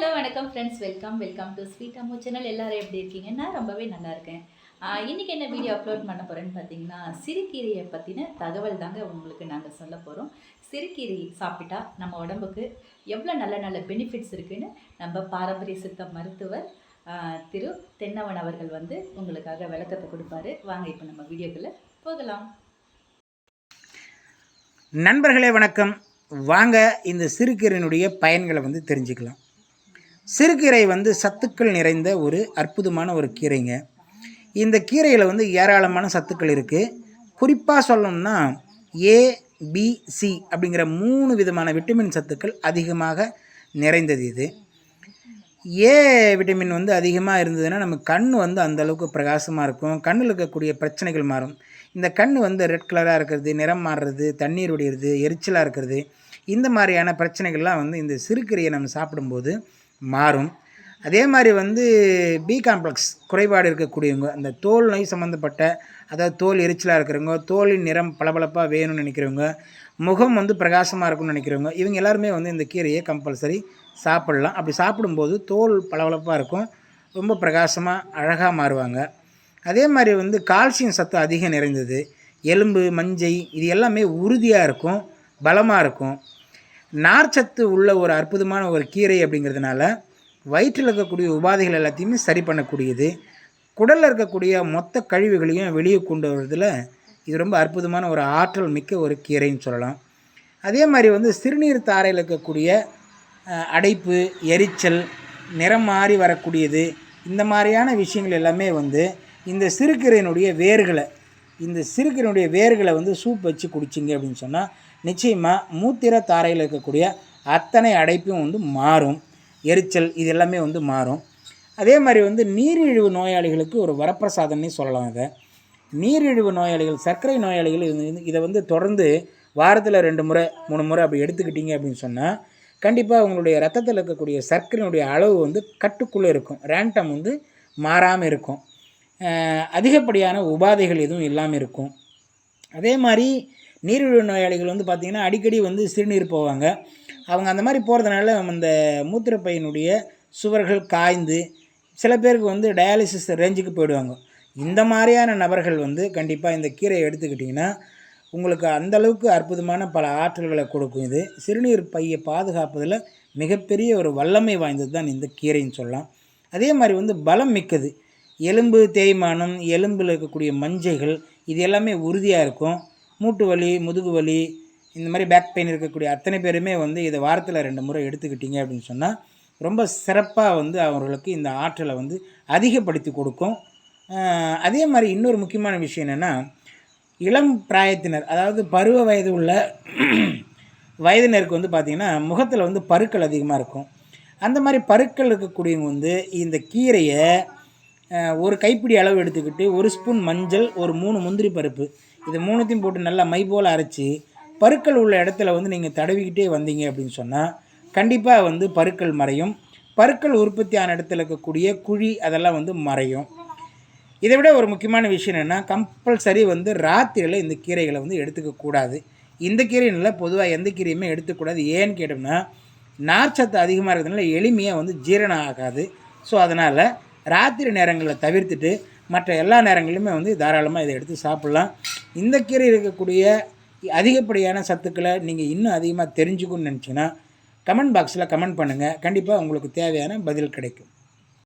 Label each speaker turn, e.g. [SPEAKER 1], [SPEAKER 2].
[SPEAKER 1] Hello வணக்கம் friends welcome welcome to sweet Ammu channel எல்லாரும் எப்படி இருக்கீங்க? நான் ரொம்பவே நல்லா இருக்கேன். இன்றைக்கி இன்னைக்கு என்ன வீடியோ அப்லோட் பண்ண போகிறேன்னு பார்த்தீங்கன்னா சிறுகீரையை பற்றின தகவல் தாங்க உங்களுக்கு நாங்கள் சொல்ல போகிறோம் சிறுகீரை சாப்பிட்டா நம்ம உடம்புக்கு எவ்வளோ நல்ல நல்ல பெனிஃபிட்ஸ் இருக்குதுன்னு நம்ம பாரம்பரிய சித்த மருத்துவர் திரு தென்னவன் அவர்கள் வந்து உங்களுக்காக விளக்கத்தை கொடுப்பாரு. வாங்க இப்போ நம்ம வீடியோக்குள்ளே போகலாம்.
[SPEAKER 2] நண்பர்களே வணக்கம். வாங்க இந்த சிறுகீரனுடைய பயன்களை வந்து தெரிஞ்சுக்கலாம். சிறுகீரை வந்து சத்துக்கள் நிறைந்த ஒரு அற்புதமான ஒரு கீரைங்க. இந்த கீரையில் வந்து ஏராளமான சத்துக்கள் இருக்குது குறிப்பாக சொல்லணும்னா ஏ பிசி அப்படிங்கிற மூணு விதமான விட்டமின் சத்துக்கள் அதிகமாக நிறைந்தது இது. ஏ விட்டமின் வந்து அதிகமாக இருந்ததுன்னா நம்ம கண் வந்து அந்தளவுக்கு பிரகாசமாக இருக்கும். கண்ணில் இருக்கக்கூடிய பிரச்சனைகள் மாறும். இந்த கண் வந்து ரெட் கலராக இருக்கிறது நிறம் மாறுறது தண்ணீர் உடையிறது எரிச்சலாக இருக்கிறது. இந்த மாதிரியான பிரச்சனைகள்லாம் வந்து இந்த சிறுகீரையை நம்ம சாப்பிடும்போது மாறும். அதே மாதிரி வந்து பி காம்ப்ளெக்ஸ் குறைபாடு இருக்கக்கூடியவங்க அந்த தோல் நோய் சம்மந்தப்பட்ட அதாவது தோல் எரிச்சலாக இருக்கிறவங்க தோலின் நிறம் பளபளப்பாக வேணும்னு நினைக்கிறவங்க முகம் வந்து பிரகாசமாக இருக்கும்னு நினைக்கிறவங்க இவங்க எல்லாருமே வந்து இந்த கீரையை கம்பல்சரி சாப்பிட்லாம். அப்படி சாப்பிடும்போது தோல் பளபளப்பாக இருக்கும் ரொம்ப பிரகாசமாக அழகாக மாறுவாங்க. அதே மாதிரி வந்து கால்சியம் சத்து அதிகம் நிறைந்தது எலும்பு மஞ்சை இது எல்லாமே உறுதியாக இருக்கும் பலமாக இருக்கும். நார்ச்சத்து உள்ள ஒரு அற்புதமான ஒரு கீரை அப்படிங்கிறதுனால வயிற்றில் இருக்கக்கூடிய உபாதைகள் எல்லாத்தையுமே சரி பண்ணக்கூடியது. குடலில் இருக்கக்கூடிய மொத்த கழிவுகளையும் வெளியே கொண்டு வரதில் இது ரொம்ப அற்புதமான ஒரு ஆற்றல் மிக்க ஒரு கீரைன்னு சொல்லலாம். அதே மாதிரி வந்து சிறுநீர் தாரையில் இருக்கக்கூடிய அடைப்பு எரிச்சல் நிறம் மாறி வரக்கூடியது இந்த மாதிரியான விஷயங்கள் எல்லாமே வந்து இந்த சிறுகீரையினுடைய வேர்களை இந்த சிறுகீரையினுடைய வேர்களை வந்து சூப் வச்சு குடிச்சிங்க அப்படின்னு சொன்னால் நிச்சயமாக மூத்திர தாரையில் இருக்கக்கூடிய அத்தனை அடைப்பும் வந்து மாறும். எரிச்சல் இது எல்லாமே வந்து மாறும். அதே மாதிரி வந்து நீரிழிவு நோயாளிகளுக்கு ஒரு வரப்பிரசாதம்னே சொல்லலாம் இதை. நீரிழிவு நோயாளிகள் சர்க்கரை நோயாளிகள் இது இதை வந்து தொடர்ந்து வாரத்தில் ரெண்டு முறை மூணு முறை அப்படி எடுத்துக்கிட்டீங்க அப்படின்னு சொன்னால் கண்டிப்பாக உங்களுடைய ரத்தத்தில் இருக்கக்கூடிய சர்க்கரையினுடைய அளவு வந்து கட்டுக்குள்ளே இருக்கும். ரேண்டம் வந்து மாறாமல் இருக்கும். அதிகப்படியான உபாதைகள் எதுவும் இல்லாமல் இருக்கும். அதே மாதிரி நீரிழிவு நோயாளிகள் வந்து பார்த்திங்கன்னா அடிக்கடி வந்து சிறுநீர் போவாங்க. அவங்க அந்த மாதிரி போகிறதுனால அந்த மூத்திரப்பையினுடைய சுவர்கள் காய்ந்து சில பேருக்கு வந்து டயாலிசிஸ் ரேஞ்சுக்கு போயிடுவாங்க. இந்த மாதிரியான நபர்கள் வந்து கண்டிப்பாக இந்த கீரையை எடுத்துக்கிட்டிங்கன்னா உங்களுக்கு அந்த அளவுக்கு அற்புதமான பல ஆற்றல்களை கொடுக்கும். இது சிறுநீர் பையை பாதுகாப்பதில் மிகப்பெரிய ஒரு வல்லமை வாய்ந்தது தான் இந்த கீரைன்னு சொல்லலாம். அதே மாதிரி வந்து பலம் மிக்கது. எலும்பு தேய்மானம் எலும்பில் இருக்கக்கூடிய மஞ்சைகள் இது எல்லாமே உறுதியாக இருக்கும். மூட்டு வலி முதுகு வலி இந்த மாதிரி பேக் பெயின் இருக்கக்கூடிய அத்தனை பேருமே வந்து இதை வாரத்தில் ரெண்டு முறை எடுத்துக்கிட்டீங்க அப்படின்னு சொன்னால் ரொம்ப சிறப்பாக வந்து அவர்களுக்கு இந்த ஆற்றலை வந்து அதிகப்படுத்தி கொடுக்கும். அதே மாதிரி இன்னொரு முக்கியமான விஷயம் என்னென்னா இளம் பிராயத்தினர் அதாவது பருவ வயது உள்ள வயதினருக்கு வந்து பார்த்திங்கன்னா முகத்தில் வந்து பருக்கள் அதிகமாக இருக்கும். அந்த மாதிரி பருக்கள் இருக்கக்கூடியவங்க வந்து இந்த கீரையை ஒரு கைப்பிடி அளவு எடுத்துக்கிட்டு ஒரு ஸ்பூன் மஞ்சள் ஒரு மூணு முந்திரி பருப்பு. இது மூணுத்தையும் போட்டு நல்லா மை போல் அரைச்சி பருக்கள் உள்ள இடத்துல வந்து நீங்கள் தடவிக்கிட்டே வந்தீங்க அப்படின்னு சொன்னால் கண்டிப்பாக வந்து பருக்கள் மறையும். பருக்கள் உற்பத்தியான இடத்துல இருக்கக்கூடிய குழி அதெல்லாம் வந்து மறையும். இதை விட ஒரு முக்கியமான விஷயம் என்னென்னா கம்பல்சரி வந்து ராத்திரியில் இந்த கீரைகளை வந்து எடுத்துக்கக்கூடாது இந்த கீரையில் பொதுவாக எந்த கீரையுமே எடுத்துக்கூடாது ஏன்னு கேட்டோம்னா நார்ச்சத்து அதிகமாக இருக்கிறதுனால எளிமையாக வந்து ஜீரணம் ஆகாது. ஸோ அதனால் ராத்திரி நேரங்களில் தவிர்த்துட்டு மற்ற எல்லா நேரங்களிலுமே வந்து தாராளமாக இதை எடுத்து சாப்பிட்லாம். இந்த கீரை இருக்கக்கூடிய அதிகப்படியான சத்துக்களை நீங்கள் இன்னும் அதிகமாக தெரிஞ்சுக்கணும்னு நினச்சிங்கன்னா கமெண்ட் பாக்ஸில் கமெண்ட் பண்ணுங்கள் கண்டிப்பாக உங்களுக்கு தேவையான பதில் கிடைக்கும்.